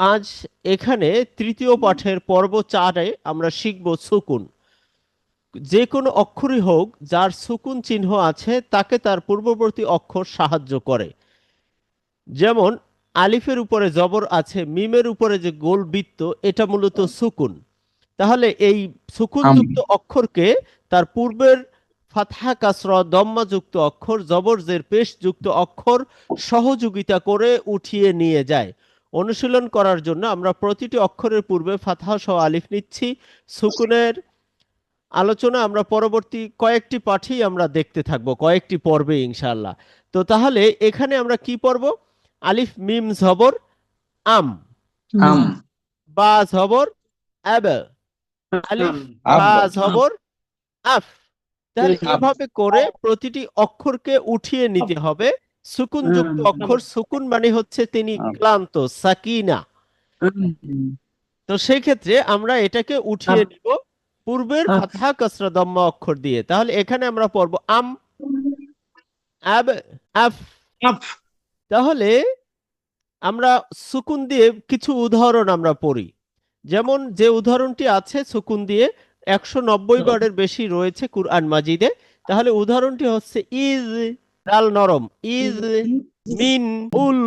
আজ এখানে তৃতীয় পাঠের পর্ব চারে আমরা শিখব সুকুন। যে কোনো অক্ষরই হোক যার সুকুন চিহ্ন আছে তাকে তার পূর্ববর্তী অক্ষর সাহায্য করে। যেমন আলিফের উপরে জবর আছে মিমের উপরে যে গোল বৃত্ত এটা মূলত সুকুন। তাহলে এই সুকুনযুক্ত অক্ষরকে তার পূর্বের ফাতহা কাসর দম্মাযুক্ত অক্ষর জবর জের পেশ অক্ষর সহযোগিতা করে উঠিয়ে নিয়ে যায়। অনুশীলন করার জন্য আমরা প্রতিটি অক্ষরের পূর্বে ফাতহা সহ আলিফ নিচ্ছি। সুকুনের আলোচনা আমরা পরবর্তী কয়েকটি পাঠেই আমরা দেখতে থাকব কয়েকটি পর্বে ইনশাআল্লাহ। তো তাহলে এখানে আমরা কি পড়ব? আলিফ মিম জবর আম। আম। বা জবর আব আলিফ বা জবর আফ। তাহলে এভাবে করে প্রতিটি অক্ষরকে উঠিয়ে নিতে হবে। সুকুনযুক্ত হুম। অক্ষর সুকুন মানে হচ্ছে তিনি ক্লান্ত সাকিনা। তো সেই ক্ষেত্রে আমরা এটাকে উঠিয়ে নিব পূর্বের আফ। ফাতহা কাসরা দম্মা অক্ষর দিয়ে। তাহলে এখানে আমরা পড়ব আম আব আফ। আফ। তাহলে আমরা সুকুন দিয়ে কিছু উদাহরণ আমরা পড়ি। যেমন যে উদাহরণটি আছে সুকুন দিয়ে একশো নব্বই বারের বেশি রয়েছে কুরআন মাজিদে তাহলে উদাহরণটি হচ্ছে ইজ ডাল নরম। Is mean ul